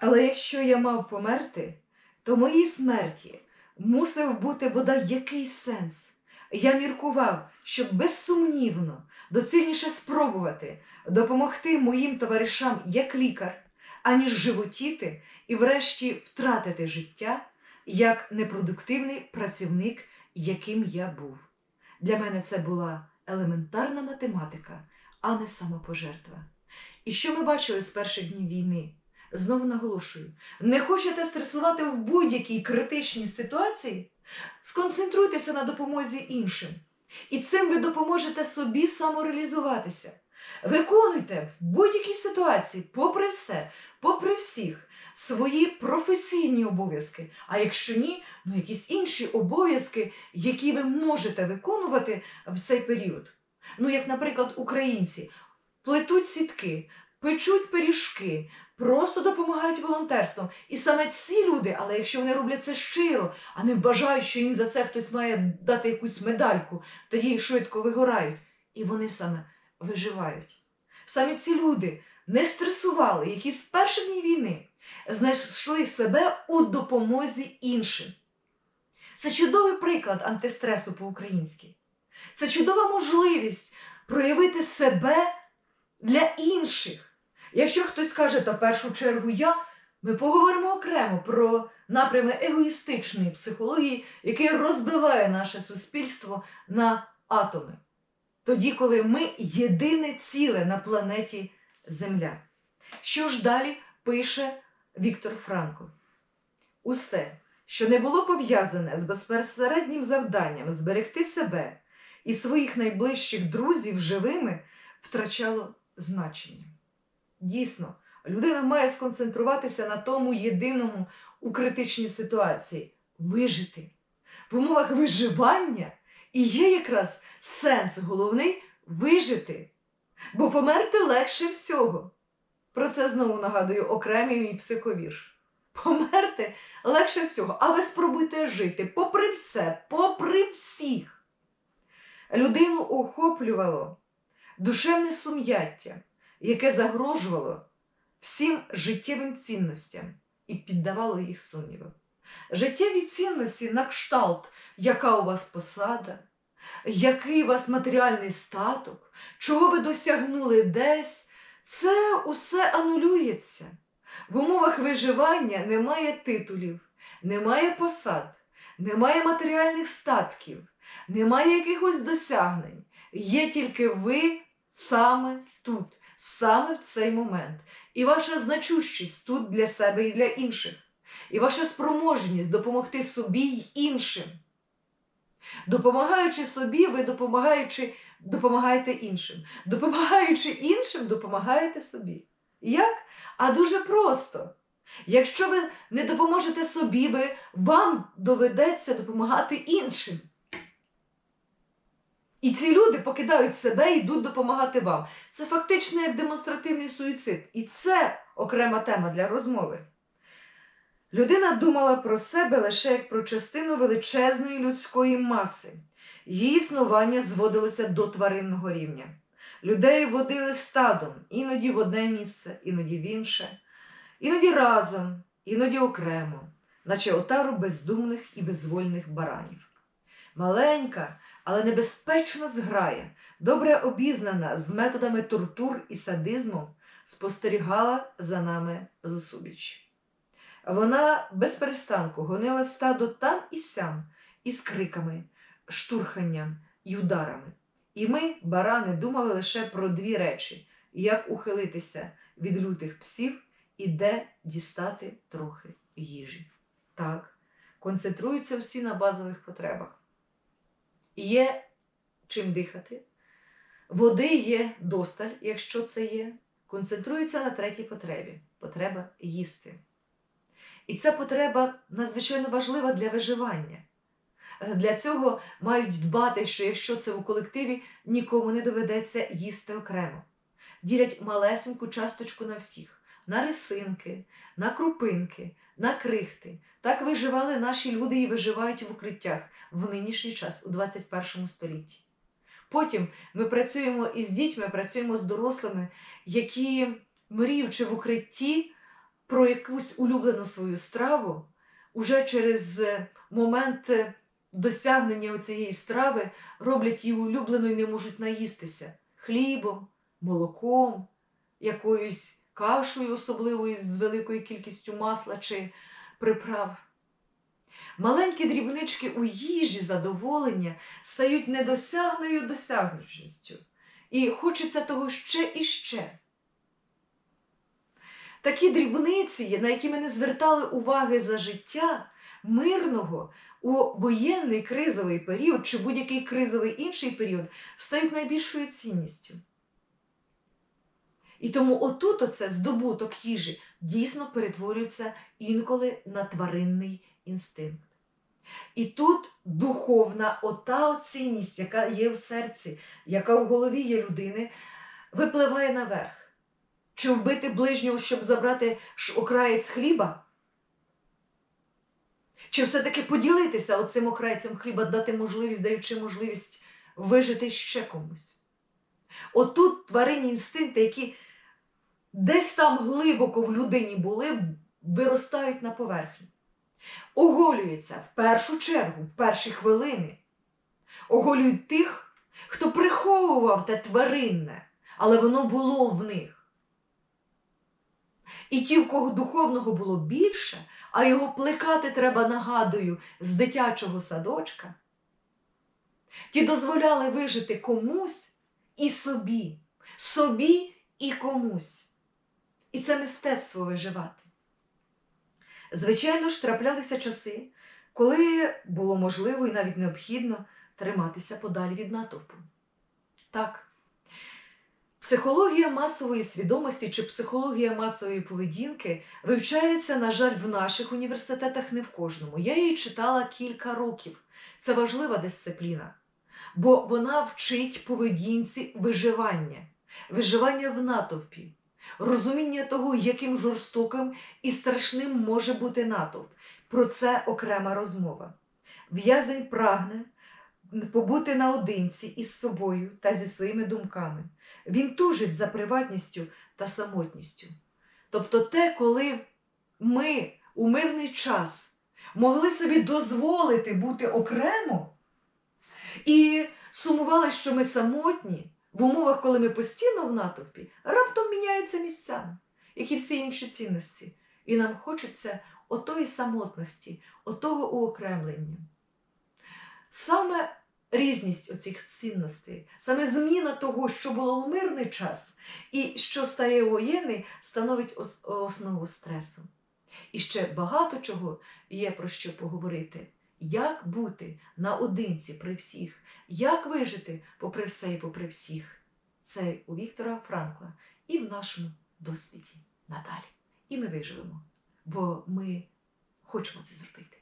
Але якщо я мав померти, то моїй смерті мусив бути бодай якийсь сенс. Я міркував, щоб безсумнівно, доцільніше спробувати допомогти моїм товаришам як лікар, аніж животіти і врешті втратити життя як непродуктивний працівник, яким я був. Для мене це була елементарна математика, а не самопожертва. І що ми бачили з перших днів війни? Знову наголошую: не хочете стресувати в будь-якій критичній ситуації? Сконцентруйтеся на допомозі іншим. І цим ви допоможете собі самореалізуватися. Виконуйте в будь-якій ситуації, попри все, попри всіх, свої професійні обов'язки. А якщо ні, ну якісь інші обов'язки, які ви можете виконувати в цей період. Ну, як, наприклад, українці плетуть сітки, печуть пиріжки, просто допомагають волонтерством. І саме ці люди, але якщо вони роблять це щиро, а не вважають, що їм за це хтось має дати якусь медальку, тоді швидко вигорають. І вони саме виживають. Саме ці люди не стресували, які з перших днів війни знайшли себе у допомозі іншим. Це чудовий приклад антистресу по-українськи. Це чудова можливість проявити себе для інших. Якщо хтось каже, то в першу чергу я, ми поговоримо окремо про напрями егоїстичної психології, який розбиває наше суспільство на атоми. Тоді, коли ми єдине ціле на планеті Земля. Що ж далі пише Віктор Франкл? Усе, що не було пов'язане з безпосереднім завданням зберегти себе і своїх найближчих друзів живими, втрачало значення. Дійсно, людина має сконцентруватися на тому єдиному у критичній ситуації вижити. В умовах виживання і є якраз сенс головний вижити, бо померти легше всього. Про це знову нагадую окремий мій психовірш. Померти легше всього, а ви спробуйте жити попри все, попри всіх. Людину охоплювало душевне сум'яття, яке загрожувало всім життєвим цінностям і піддавало їх сумнівам. Життєві цінності на кшталт, яка у вас посада, який у вас матеріальний статок, чого ви досягнули десь, це усе анулюється. В умовах виживання немає титулів, немає посад, немає матеріальних статків, немає якихось досягнень. Є тільки ви саме тут, саме в цей момент. І ваша значущість тут для себе і для інших, і ваша спроможність допомогти собі й іншим. Допомагаючи собі, ви допомагаючи, допомагаєте іншим. Допомагаючи іншим, допомагаєте собі. Як? А дуже просто. Якщо ви не допоможете собі, ви, вам доведеться допомагати іншим. І ці люди покидають себе і йдуть допомагати вам. Це фактично як демонстративний суїцид. І це окрема тема для розмови. Людина думала про себе лише як про частину величезної людської маси. Її існування зводилося до тваринного рівня. Людей водили стадом, іноді в одне місце, іноді в інше, іноді разом, іноді окремо, наче отару бездумних і безвольних баранів. Маленька, але небезпечна зграя, добре обізнана з методами тортур і садизму, спостерігала за нами зусубіч. Вона без перестанку гонила стадо там і сям, із криками, штурханням і ударами. І ми, барани, думали лише про дві речі: як ухилитися від лютих псів і де дістати трохи їжі. Так, концентруються всі на базових потребах. Є чим дихати, води є досталь, якщо це є, концентрується на третій потребі потреба їсти. І ця потреба надзвичайно важлива для виживання. Для цього мають дбати, що якщо це у колективі, нікому не доведеться їсти окремо. Ділять малесеньку часточку на всіх: на рисинки, на крупинки, на крихти. Так виживали наші люди і виживають в укриттях в нинішній час, у 21 столітті. Потім ми працюємо із дітьми, працюємо з дорослими, які, мріючи в укритті, про якусь улюблену свою страву, уже через момент досягнення цієї страви роблять її улюбленою і не можуть наїстися хлібом, молоком, якоюсь кашею особливою з великою кількістю масла чи приправ. Маленькі дрібнички у їжі задоволення стають недосягною досягнутістю. І хочеться того ще і ще. Такі дрібниці, на які ми не звертали уваги за життя мирного у воєнний кризовий період чи будь-який кризовий інший період, стають найбільшою цінністю. І тому отут оце здобуток їжі дійсно перетворюється інколи на тваринний інстинкт. І тут духовна ота цінність, яка є в серці, яка в голові є людини, випливає наверх. Чи вбити ближнього, щоб забрати окраєць хліба? Чи все-таки поділитися оцим окрайцем хліба, дати можливість, даючи можливість вижити ще комусь? Отут тваринні інстинкти, які десь там глибоко в людині були, виростають на поверхню. Оголюються в першу чергу, в перші хвилини. Оголюють тих, хто приховував те тваринне, але воно було в них. І ті, в кого духовного було більше, а його плекати треба, нагадую, з дитячого садочка, ті дозволяли вижити комусь і собі, собі і комусь. І це мистецтво виживати. Звичайно ж, траплялися часи, коли було можливо і навіть необхідно триматися подалі від натовпу. Так, психологія масової свідомості чи психологія масової поведінки вивчається, на жаль, в наших університетах не в кожному. Я її читала кілька років. Це важлива дисципліна, бо вона вчить поведінці виживання, виживання в натовпі, розуміння того, яким жорстоким і страшним може бути натовп. Про це окрема розмова. В'язень прагне побути наодинці із собою та зі своїми думками. Він тужить за приватністю та самотністю. Тобто те, коли ми у мирний час могли собі дозволити бути окремо і сумували, що ми самотні, в умовах, коли ми постійно в натовпі, раптом міняються місцями, як і всі інші цінності. І нам хочеться отої самотності, отого уокремлення. Саме різність оцих цінностей, саме зміна того, що було в мирний час, і що стає воєнний, становить основу стресу. І ще багато чого є про що поговорити. Як бути наодинці при всіх, як вижити попри все і попри всіх. Це у Віктора Франкла і в нашому досвіді надалі. І ми виживемо, бо ми хочемо це зробити.